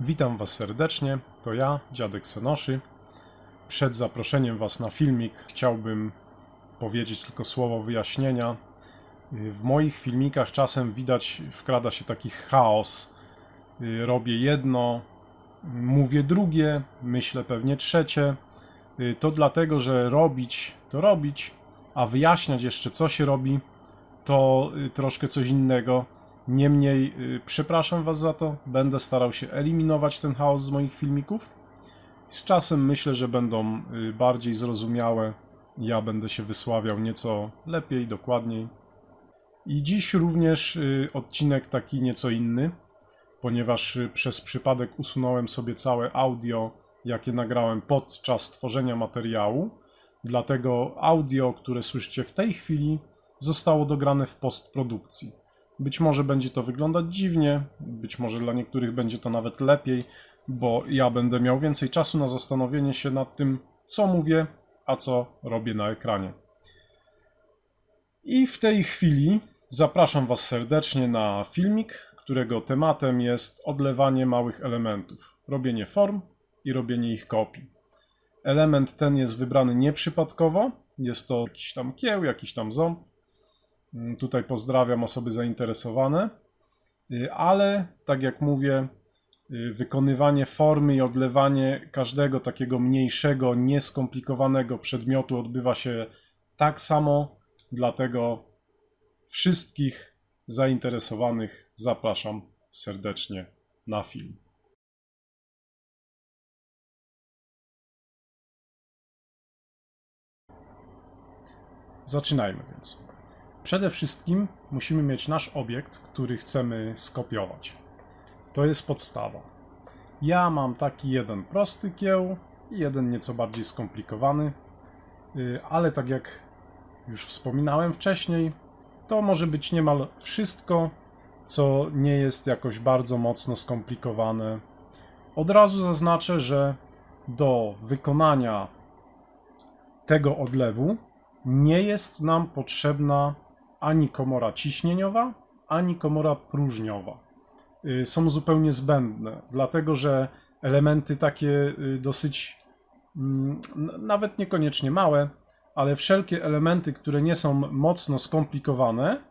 Witam Was serdecznie, to ja, dziadek Senoszy. Przed zaproszeniem Was na filmik chciałbym powiedzieć tylko słowo wyjaśnienia. W moich filmikach czasem widać, wkrada się taki chaos. Robię jedno, mówię drugie, myślę pewnie trzecie. To dlatego, że robić to robić, a wyjaśniać jeszcze co się robi to troszkę coś innego. Niemniej, y, przepraszam Was za to, będę starał się eliminować ten chaos z moich filmików. Z czasem myślę, że będą y, bardziej zrozumiałe. Ja będę się wysławiał nieco lepiej, dokładniej. I dziś również y, odcinek taki nieco inny, ponieważ przez przypadek usunąłem sobie całe audio, jakie nagrałem podczas tworzenia materiału. Dlatego audio, które słyszycie w tej chwili, zostało dograne w postprodukcji. Być może będzie to wyglądać dziwnie, być może dla niektórych będzie to nawet lepiej, bo ja będę miał więcej czasu na zastanowienie się nad tym, co mówię, a co robię na ekranie. I w tej chwili zapraszam Was serdecznie na filmik, którego tematem jest odlewanie małych elementów, robienie form i robienie ich kopii. Element ten jest wybrany nieprzypadkowo, jest to jakiś tam kieł, jakiś tam ząb, Tutaj pozdrawiam osoby zainteresowane, Y, ale tak jak mówię, y, wykonywanie formy i odlewanie każdego takiego mniejszego, nieskomplikowanego przedmiotu odbywa się tak samo, dlatego wszystkich zainteresowanych zapraszam serdecznie na film. Zaczynajmy więc. Przede wszystkim musimy mieć nasz obiekt, który chcemy skopiować. To jest podstawa. Ja mam taki jeden prosty kieł i jeden nieco bardziej skomplikowany, y, ale tak jak już wspominałem wcześniej, to może być niemal wszystko, co nie jest jakoś bardzo mocno skomplikowane. Od razu zaznaczę, że do wykonania tego odlewu nie jest nam potrzebna ani komora ciśnieniowa, ani komora próżniowa. Y, Są zupełnie zbędne, dlatego że elementy takie y, dosyć, mm, nawet niekoniecznie małe, ale wszelkie elementy, które nie są mocno skomplikowane,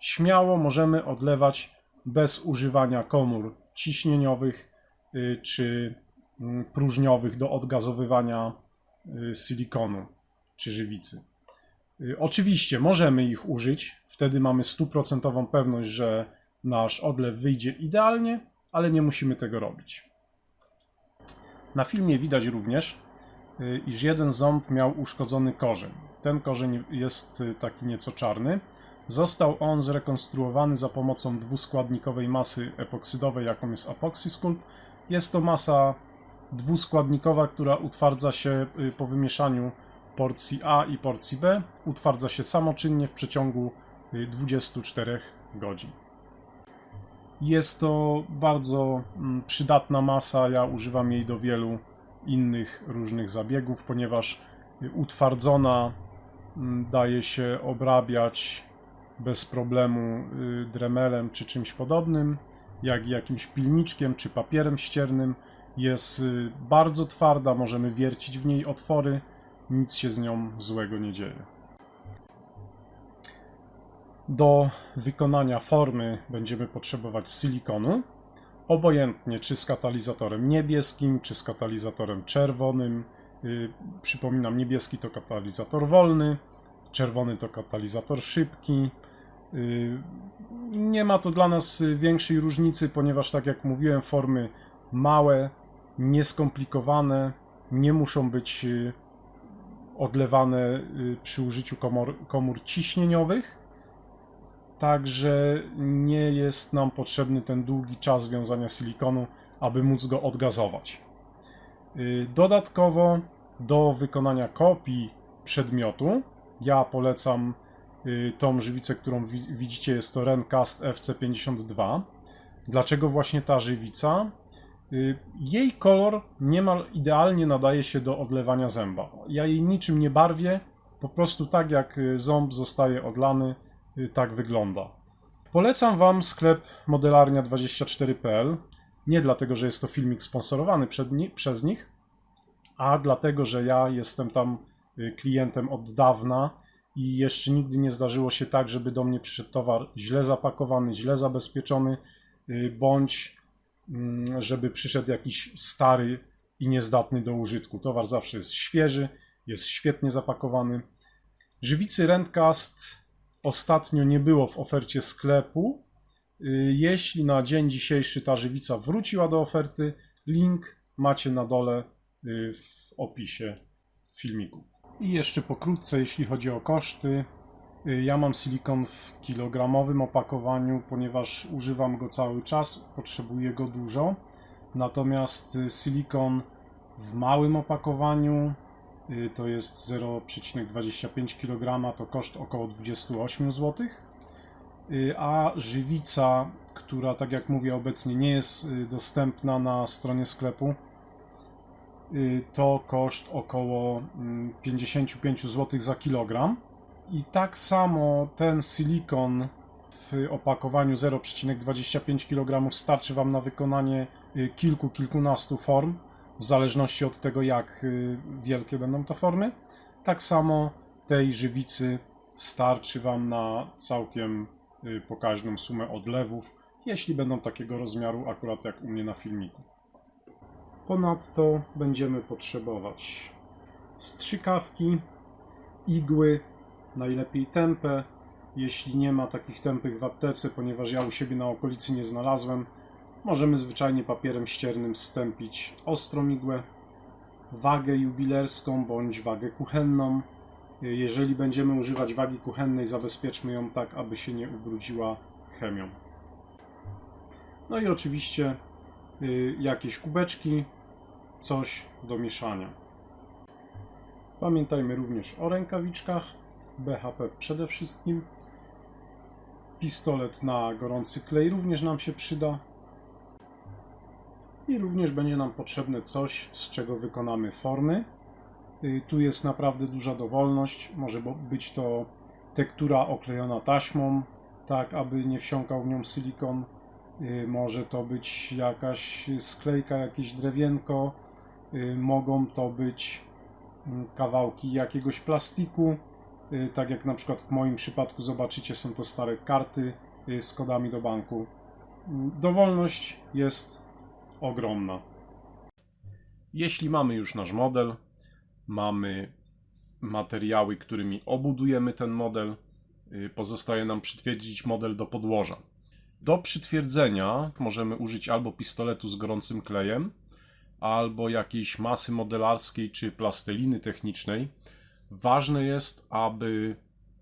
śmiało możemy odlewać bez używania komór ciśnieniowych y, czy mm, próżniowych do odgazowywania silikonu czy żywicy. Y, Oczywiście możemy ich użyć, wtedy mamy stuprocentową pewność, że nasz odlew wyjdzie idealnie, ale nie musimy tego robić. Na filmie widać również, y, iż jeden ząb miał uszkodzony korzeń. Ten korzeń jest y, taki nieco czarny. Został on zrekonstruowany za pomocą dwuskładnikowej masy epoksydowej, jaką jest Apoxysculpt. Jest to masa dwuskładnikowa, która utwardza się po wymieszaniu porcji A i porcji B utwardza się samoczynnie w przeciągu y, 24 godzin. Jest to bardzo mm, przydatna masa. Ja używam jej do wielu innych różnych zabiegów, ponieważ y, utwardzona mm, daje się obrabiać bez problemu y, dremelem czy czymś podobnym, jak jakimś pilniczkiem czy papierem ściernym. Jest y, bardzo twarda, możemy wiercić w niej otwory nic się z nią złego nie dzieje. Do wykonania formy będziemy potrzebować silikonu, obojętnie czy z katalizatorem niebieskim, czy z katalizatorem czerwonym. Yy, przypominam, niebieski to katalizator wolny, czerwony to katalizator szybki. Yy, nie ma to dla nas y, większej różnicy, ponieważ, tak jak mówiłem, formy małe, nieskomplikowane, nie muszą być y, odlewane y, przy użyciu komor, komór ciśnieniowych. Także nie jest nam potrzebny ten długi czas wiązania silikonu, aby móc go odgazować. Y, Dodatkowo do wykonania kopii przedmiotu ja polecam y, tą żywicę, którą wi- widzicie, jest to Rencast FC52. Dlaczego właśnie ta żywica? Y, Jej kolor niemal idealnie nadaje się do odlewania zęba. Ja jej niczym nie barwię, po prostu tak jak y, ząb zostaje odlany, y, tak wygląda. Polecam Wam sklep modelarnia24.pl. Nie dlatego, że jest to filmik sponsorowany przed ni- przez nich, a dlatego, że ja jestem tam klientem od dawna i jeszcze nigdy nie zdarzyło się tak, żeby do mnie przyszedł towar źle zapakowany, źle zabezpieczony, bądź żeby przyszedł jakiś stary i niezdatny do użytku. Towar zawsze jest świeży, jest świetnie zapakowany. Żywicy Rentcast ostatnio nie było w ofercie sklepu. Y, Jeśli na dzień dzisiejszy ta żywica wróciła do oferty, link macie na dole y, w opisie filmiku. I jeszcze pokrótce, jeśli chodzi o koszty. Y, Ja mam silikon w kilogramowym opakowaniu, ponieważ używam go cały czas, potrzebuję go dużo. Natomiast y, silikon w małym opakowaniu y, to jest 0,25 kg, to koszt około 28 zł. A żywica, która tak jak mówię obecnie nie jest dostępna na stronie sklepu, to koszt około mm, 55 zł za kilogram. I tak samo ten silikon w opakowaniu 0,25 kg starczy Wam na wykonanie y, kilku, kilkunastu form, w zależności od tego, jak y, wielkie będą to formy. Tak samo tej żywicy starczy Wam na całkiem y, pokaźną sumę odlewów, jeśli będą takiego rozmiaru, akurat jak u mnie na filmiku. Ponadto będziemy potrzebować strzykawki, igły, najlepiej tępe. Jeśli nie ma takich tępych w aptece, ponieważ ja u siebie na okolicy nie znalazłem, możemy zwyczajnie papierem ściernym stępić ostrą igłę, wagę jubilerską bądź wagę kuchenną. Jeżeli będziemy używać wagi kuchennej, zabezpieczmy ją tak, aby się nie ubrudziła chemią. No i oczywiście y, jakieś kubeczki, coś do mieszania. Pamiętajmy również o rękawiczkach, BHP przede wszystkim. Pistolet na gorący klej również nam się przyda. I również będzie nam potrzebne coś, z czego wykonamy formy. Y, Tu jest naprawdę duża dowolność. Może być to tektura oklejona taśmą, tak aby nie wsiąkał w nią silikon. Y, Może to być jakaś sklejka, jakieś drewienko. Y, Mogą to być mm, kawałki jakiegoś plastiku. Y, Tak jak na przykład w moim przypadku zobaczycie, są to stare karty y, z kodami do banku. Mm, Dowolność jest ogromna. Jeśli mamy już nasz model, mamy materiały, którymi obudujemy ten model, y, pozostaje nam przytwierdzić model do podłoża. Do przytwierdzenia możemy użyć albo pistoletu z gorącym klejem, albo jakiejś masy modelarskiej czy plasteliny technicznej. Ważne jest, aby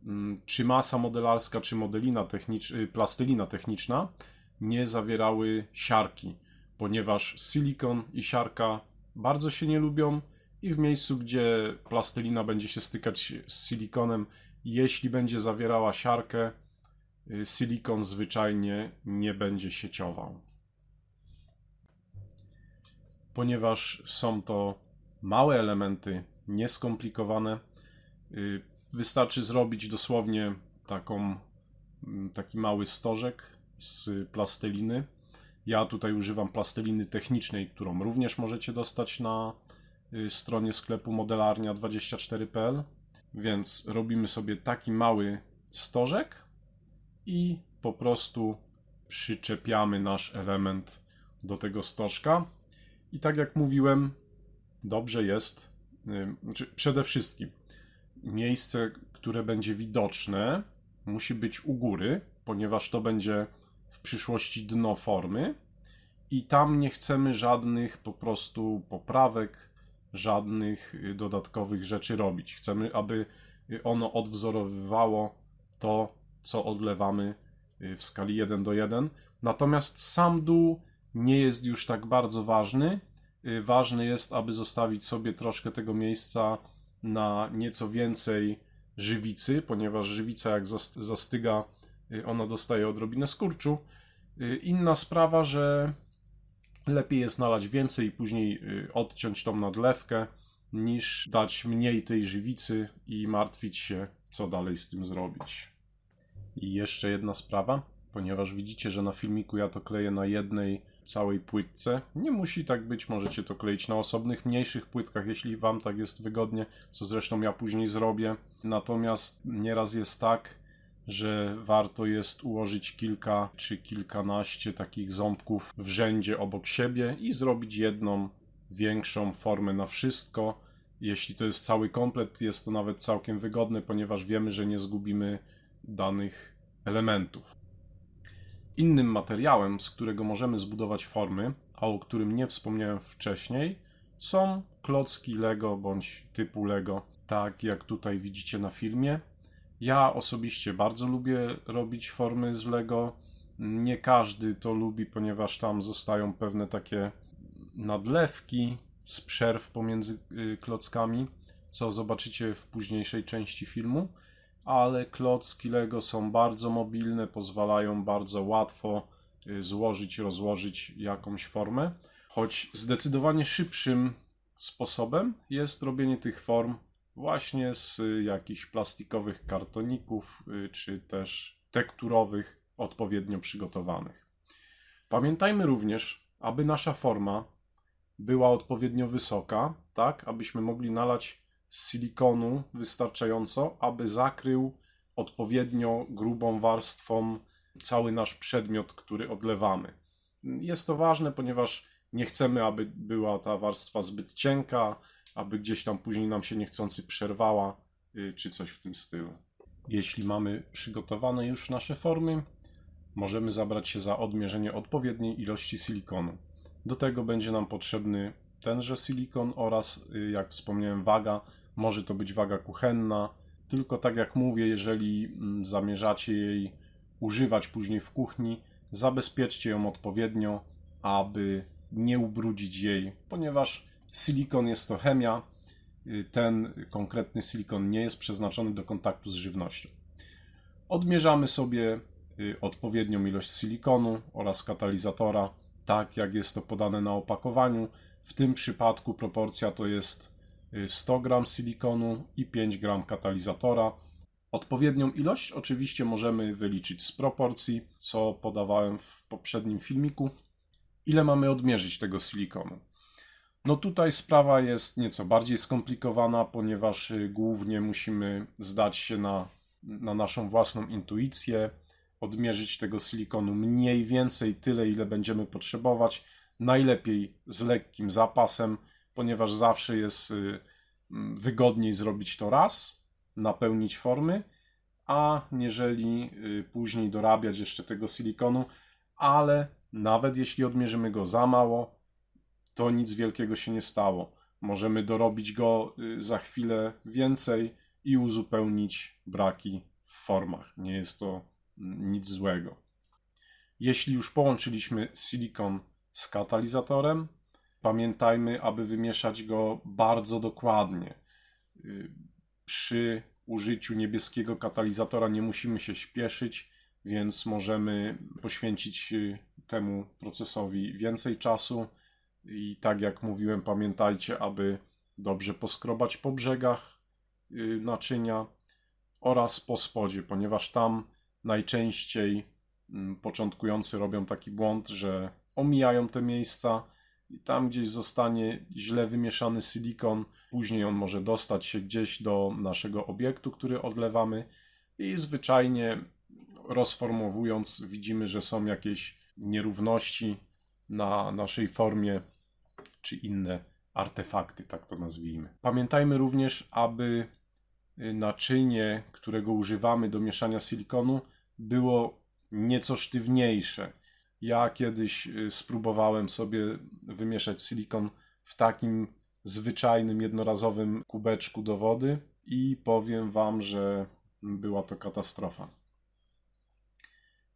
mm, czy masa modelarska, czy modelina technicz, y, plastelina techniczna nie zawierały siarki, ponieważ silikon i siarka bardzo się nie lubią i w miejscu, gdzie plastelina będzie się stykać z silikonem, jeśli będzie zawierała siarkę, y, silikon zwyczajnie nie będzie sieciował. Ponieważ są to małe elementy, nieskomplikowane, wystarczy zrobić dosłownie taką, mm, taki mały stożek z plasteliny. Ja tutaj używam plasteliny technicznej, którą również możecie dostać na y, stronie sklepu modelarnia24.pl. Więc robimy sobie taki mały stożek i po prostu przyczepiamy nasz element do tego stożka. I tak jak mówiłem, dobrze jest, y, znaczy przede wszystkim miejsce, które będzie widoczne, musi być u góry, ponieważ to będzie w przyszłości dno formy. I tam nie chcemy żadnych po prostu poprawek, żadnych y, dodatkowych rzeczy robić. Chcemy, aby y, ono odwzorowywało to, co odlewamy y, w skali 1 do 1. Natomiast sam dół nie jest już tak bardzo ważny. Ważne jest, aby zostawić sobie troszkę tego miejsca na nieco więcej żywicy, ponieważ żywica jak zas- zastyga, y, ona dostaje odrobinę skurczu. Y, Inna sprawa, że lepiej jest nalać więcej i później y, odciąć tą nadlewkę, niż dać mniej tej żywicy i martwić się, co dalej z tym zrobić. I jeszcze jedna sprawa, ponieważ widzicie, że na filmiku ja to kleję na jednej całej płytce. Nie musi tak być, możecie to kleić na osobnych, mniejszych płytkach, jeśli Wam tak jest wygodnie, co zresztą ja później zrobię. Natomiast nieraz jest tak, że warto jest ułożyć kilka czy kilkanaście takich ząbków w rzędzie obok siebie i zrobić jedną większą formę na wszystko. Jeśli to jest cały komplet, jest to nawet całkiem wygodne, ponieważ wiemy, że nie zgubimy danych elementów. Innym materiałem, z którego możemy zbudować formy, a o którym nie wspomniałem wcześniej, są klocki Lego bądź typu Lego, tak jak tutaj widzicie na filmie. Ja osobiście bardzo lubię robić formy z Lego. Nie każdy to lubi, ponieważ tam zostają pewne takie nadlewki z przerw pomiędzy y, klockami, co zobaczycie w późniejszej części filmu. Ale klocki Lego są bardzo mobilne, pozwalają bardzo łatwo y, złożyć, rozłożyć jakąś formę. Choć zdecydowanie szybszym sposobem jest robienie tych form właśnie z y, jakichś plastikowych kartoników, y, czy też tekturowych, odpowiednio przygotowanych. Pamiętajmy również, aby nasza forma była odpowiednio wysoka, tak abyśmy mogli nalać silikonu wystarczająco, aby zakrył odpowiednio grubą warstwą cały nasz przedmiot, który odlewamy. Jest to ważne, ponieważ nie chcemy, aby była ta warstwa zbyt cienka, aby gdzieś tam później nam się niechcący przerwała, y, czy coś w tym stylu. Jeśli mamy przygotowane już nasze formy, możemy zabrać się za odmierzenie odpowiedniej ilości silikonu. Do tego będzie nam potrzebny tenże silikon oraz, y, jak wspomniałem, waga. Może to być waga kuchenna, tylko tak jak mówię, jeżeli mm, zamierzacie jej używać później w kuchni, zabezpieczcie ją odpowiednio, aby nie ubrudzić jej, ponieważ silikon jest to chemia. Y, Ten konkretny silikon nie jest przeznaczony do kontaktu z żywnością. Odmierzamy sobie y, odpowiednią ilość silikonu oraz katalizatora, tak jak jest to podane na opakowaniu. W tym przypadku proporcja to jest y, 100 g silikonu i 5 g katalizatora. Odpowiednią ilość oczywiście możemy wyliczyć z proporcji, co podawałem w poprzednim filmiku. Ile mamy odmierzyć tego silikonu? No tutaj sprawa jest nieco bardziej skomplikowana, ponieważ y, głównie musimy zdać się na, na naszą własną intuicję, odmierzyć tego silikonu mniej więcej tyle, ile będziemy potrzebować. Najlepiej z lekkim zapasem, ponieważ zawsze jest y, mm, wygodniej zrobić to raz, napełnić formy, a jeżeli y, później dorabiać jeszcze tego silikonu, ale nawet jeśli odmierzymy go za mało, to nic wielkiego się nie stało. Możemy dorobić go y, za chwilę więcej i uzupełnić braki w formach. Nie jest to mm, nic złego. Jeśli już połączyliśmy silikon z katalizatorem, pamiętajmy, aby wymieszać go bardzo dokładnie. Y, Przy użyciu niebieskiego katalizatora nie musimy się śpieszyć, więc możemy poświęcić y, temu procesowi więcej czasu. I tak jak mówiłem, pamiętajcie, aby dobrze poskrobać po brzegach y, naczynia oraz po spodzie, ponieważ tam najczęściej mm, początkujący robią taki błąd, że omijają te miejsca i tam gdzieś zostanie źle wymieszany silikon. Później on może dostać się gdzieś do naszego obiektu, który odlewamy i zwyczajnie rozformowując widzimy, że są jakieś nierówności na naszej formie czy inne artefakty, tak to nazwijmy. Pamiętajmy również, aby y, naczynie, którego używamy do mieszania silikonu, było nieco sztywniejsze. Ja kiedyś y, spróbowałem sobie wymieszać silikon w takim zwyczajnym, jednorazowym kubeczku do wody i powiem Wam, że była to katastrofa.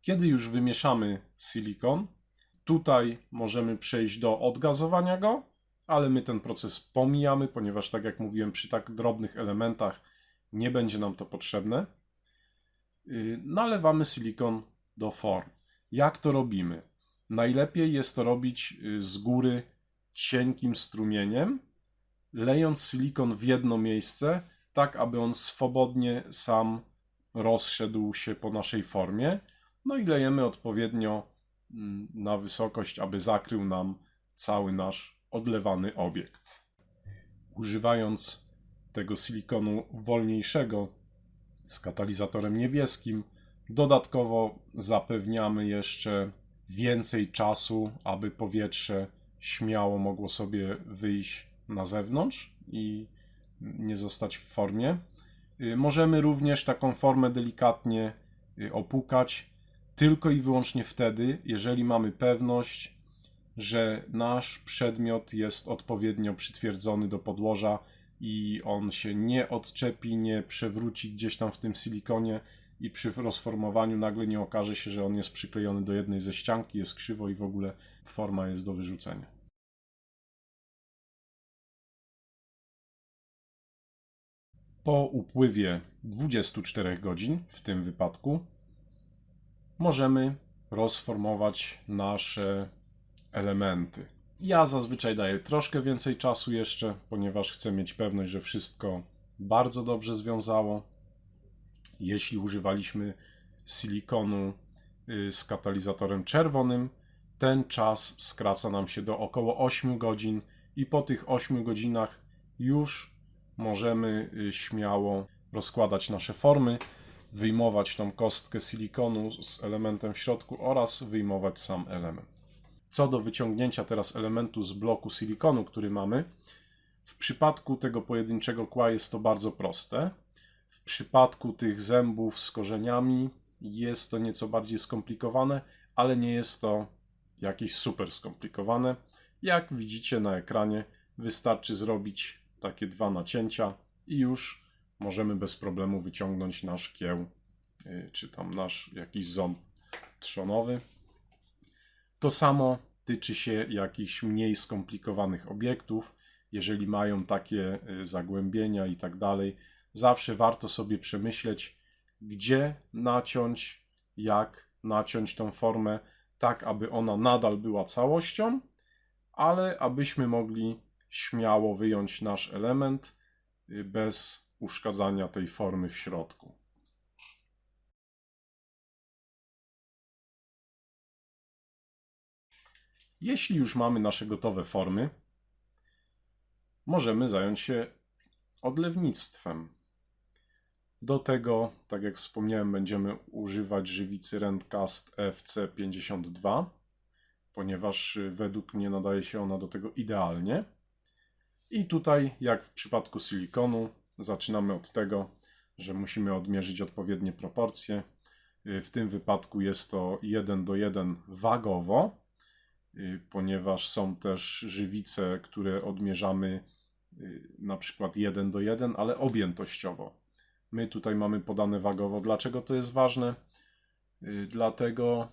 Kiedy już wymieszamy silikon, tutaj możemy przejść do odgazowania go, ale my ten proces pomijamy, ponieważ tak jak mówiłem, przy tak drobnych elementach nie będzie nam to potrzebne. Yy, Nalewamy silikon do form. Jak to robimy? Najlepiej jest to robić yy, z góry cienkim strumieniem, lejąc silikon w jedno miejsce, tak aby on swobodnie sam rozszedł się po naszej formie. No i lejemy odpowiednio mm, na wysokość, aby zakrył nam cały nasz odlewany obiekt. Używając tego silikonu wolniejszego z katalizatorem niebieskim, dodatkowo zapewniamy jeszcze więcej czasu, aby powietrze śmiało mogło sobie wyjść na zewnątrz i nie zostać w formie. Y, Możemy również taką formę delikatnie y, opukać, tylko i wyłącznie wtedy, jeżeli mamy pewność, że nasz przedmiot jest odpowiednio przytwierdzony do podłoża i on się nie odczepi, nie przewróci gdzieś tam w tym silikonie i przy rozformowaniu nagle nie okaże się, że on jest przyklejony do jednej ze ścianki, jest krzywo i w ogóle forma jest do wyrzucenia. Po upływie 24 godzin, w tym wypadku, możemy rozformować nasze elementy. Ja zazwyczaj daję troszkę więcej czasu jeszcze, ponieważ chcę mieć pewność, że wszystko bardzo dobrze związało. Jeśli używaliśmy silikonu y, z katalizatorem czerwonym, ten czas skraca nam się do około 8 godzin i po tych 8 godzinach już możemy y, śmiało rozkładać nasze formy, wyjmować tą kostkę silikonu z elementem w środku oraz wyjmować sam element. Co do wyciągnięcia teraz elementu z bloku silikonu, który mamy, w przypadku tego pojedynczego kła jest to bardzo proste. W przypadku tych zębów z korzeniami jest to nieco bardziej skomplikowane, ale nie jest to jakieś super skomplikowane. Jak widzicie na ekranie, wystarczy zrobić takie dwa nacięcia i już możemy bez problemu wyciągnąć nasz kieł, y, czy tam nasz jakiś ząb trzonowy. To samo tyczy się jakichś mniej skomplikowanych obiektów. Jeżeli mają takie y, zagłębienia i tak dalej, zawsze warto sobie przemyśleć, gdzie naciąć, jak naciąć tą formę, tak aby ona nadal była całością, ale abyśmy mogli śmiało wyjąć nasz element y, bez uszkadzania tej formy w środku. Jeśli już mamy nasze gotowe formy, możemy zająć się odlewnictwem. Do tego, tak jak wspomniałem, będziemy używać żywicy Rentcast FC52, ponieważ y, według mnie nadaje się ona do tego idealnie. I tutaj, jak w przypadku silikonu, zaczynamy od tego, że musimy odmierzyć odpowiednie proporcje. Y, W tym wypadku jest to 1 do 1 wagowo, y, ponieważ są też żywice, które odmierzamy na przykład 1 do 1, ale objętościowo. My tutaj mamy podane wagowo. Dlaczego to jest ważne? Y, Dlatego,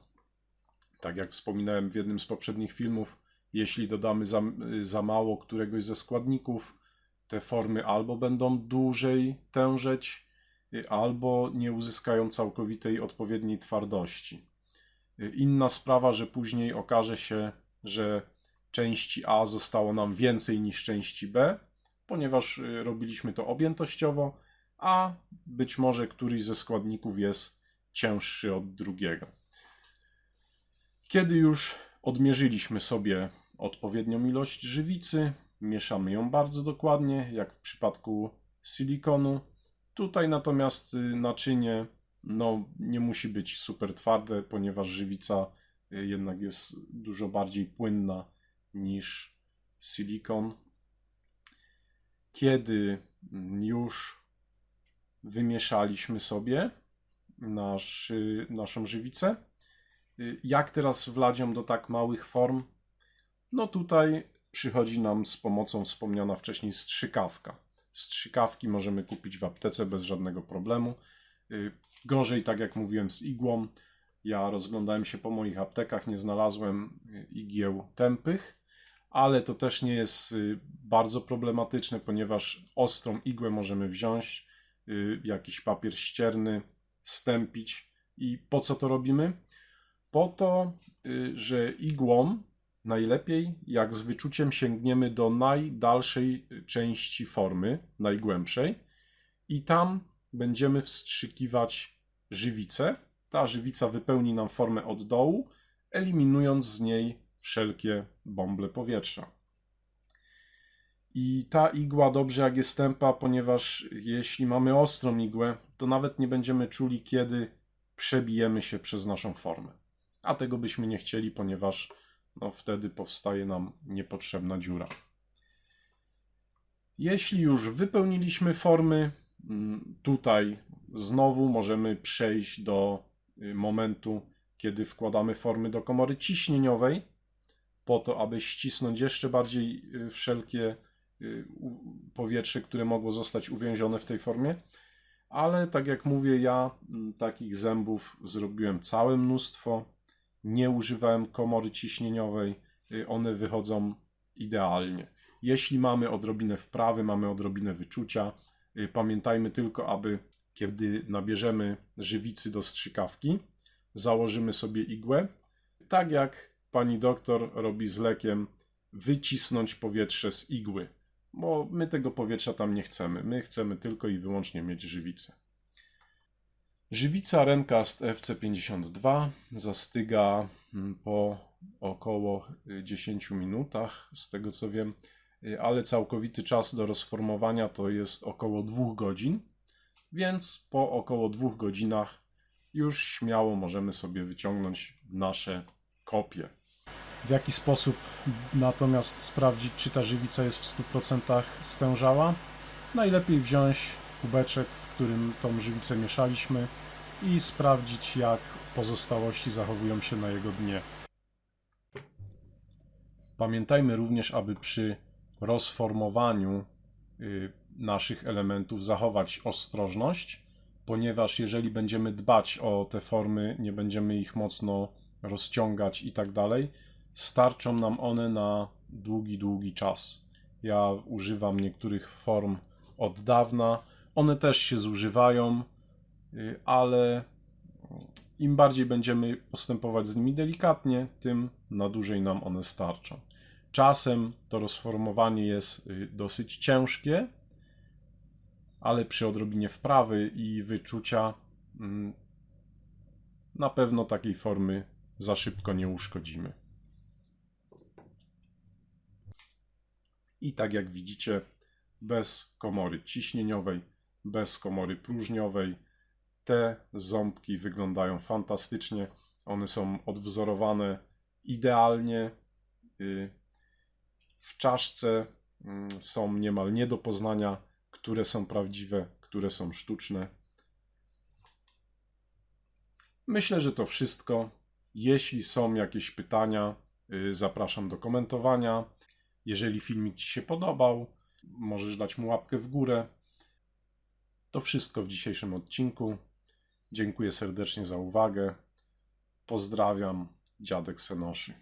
tak jak wspominałem w jednym z poprzednich filmów, jeśli dodamy za, y, za mało któregoś ze składników, te formy albo będą dłużej tężeć, y, albo nie uzyskają całkowitej odpowiedniej twardości. Inna sprawa, że później okaże się, że części A zostało nam więcej niż części B, ponieważ robiliśmy to objętościowo, a być może któryś ze składników jest cięższy od drugiego. Kiedy już odmierzyliśmy sobie odpowiednią ilość żywicy, mieszamy ją bardzo dokładnie, jak w przypadku silikonu. Tutaj natomiast y, naczynie no, nie musi być super twarde, ponieważ żywica y, jednak jest dużo bardziej płynna niż silikon. Kiedy już wymieszaliśmy sobie nasz, naszą żywicę, y, jak teraz wlać ją do tak małych form? No tutaj przychodzi nam z pomocą wspomniana wcześniej strzykawka. Strzykawki możemy kupić w aptece bez żadnego problemu. Y, Gorzej, tak jak mówiłem, z igłą. Ja rozglądałem się po moich aptekach, nie znalazłem y, igieł tępych, ale to też nie jest bardzo problematyczne, ponieważ ostrą igłę możemy wziąć, jakiś papier ścierny, stępić. I po co to robimy? Po to, y, że igłą najlepiej, jak z wyczuciem sięgniemy do najdalszej y, części formy, najgłębszej, i tam będziemy wstrzykiwać żywicę. Ta żywica wypełni nam formę od dołu, eliminując z niej wszelkie bąble powietrza. I ta igła dobrze jak jest tępa, ponieważ jeśli mamy ostrą igłę, to nawet nie będziemy czuli, kiedy przebijemy się przez naszą formę. A tego byśmy nie chcieli, ponieważ no, wtedy powstaje nam niepotrzebna dziura. Jeśli już wypełniliśmy formy, mm, tutaj znowu możemy przejść do y, momentu, kiedy wkładamy formy do komory ciśnieniowej, po to, aby ścisnąć jeszcze bardziej y, wszelkie powietrze, które mogło zostać uwięzione w tej formie. Ale tak jak mówię, ja mm, takich zębów zrobiłem całe mnóstwo. Nie używałem komory ciśnieniowej, y, one wychodzą idealnie. Jeśli mamy odrobinę wprawy, mamy odrobinę wyczucia, y, pamiętajmy tylko, aby kiedy nabierzemy żywicy do strzykawki, założymy sobie igłę, tak jak pani doktor robi z lekiem, wycisnąć powietrze z igły, bo my tego powietrza tam nie chcemy. My chcemy tylko i wyłącznie mieć żywicę. Żywica Rencast FC52 zastyga mm, po około y, 10 minutach, z tego co wiem, y, ale całkowity czas do rozformowania to jest około 2 godzin, więc po około 2 godzinach już śmiało możemy sobie wyciągnąć nasze kopie. W jaki sposób natomiast sprawdzić, czy ta żywica jest w 100% stężała? Najlepiej wziąć kubeczek, w którym tą żywicę mieszaliśmy i sprawdzić, jak pozostałości zachowują się na jego dnie. Pamiętajmy również, aby przy rozformowaniu y, naszych elementów zachować ostrożność, ponieważ jeżeli będziemy dbać o te formy, nie będziemy ich mocno rozciągać i tak dalej, starczą nam one na długi, długi czas. Ja używam niektórych form od dawna. One też się zużywają, y, ale im bardziej będziemy postępować z nimi delikatnie, tym na dłużej nam one starczą. Czasem to rozformowanie jest y, dosyć ciężkie, ale przy odrobinie wprawy i wyczucia mm, na pewno takiej formy za szybko nie uszkodzimy. I tak jak widzicie, bez komory ciśnieniowej, bez komory próżniowej, te ząbki wyglądają fantastycznie. One są odwzorowane idealnie. Y, W czaszce mm, są niemal nie do poznania, które są prawdziwe, które są sztuczne. Myślę, że to wszystko. Jeśli są jakieś pytania, y, zapraszam do komentowania. Jeżeli filmik Ci się podobał, możesz dać mu łapkę w górę. To wszystko w dzisiejszym odcinku. Dziękuję serdecznie za uwagę. Pozdrawiam, dziadek Senoszy.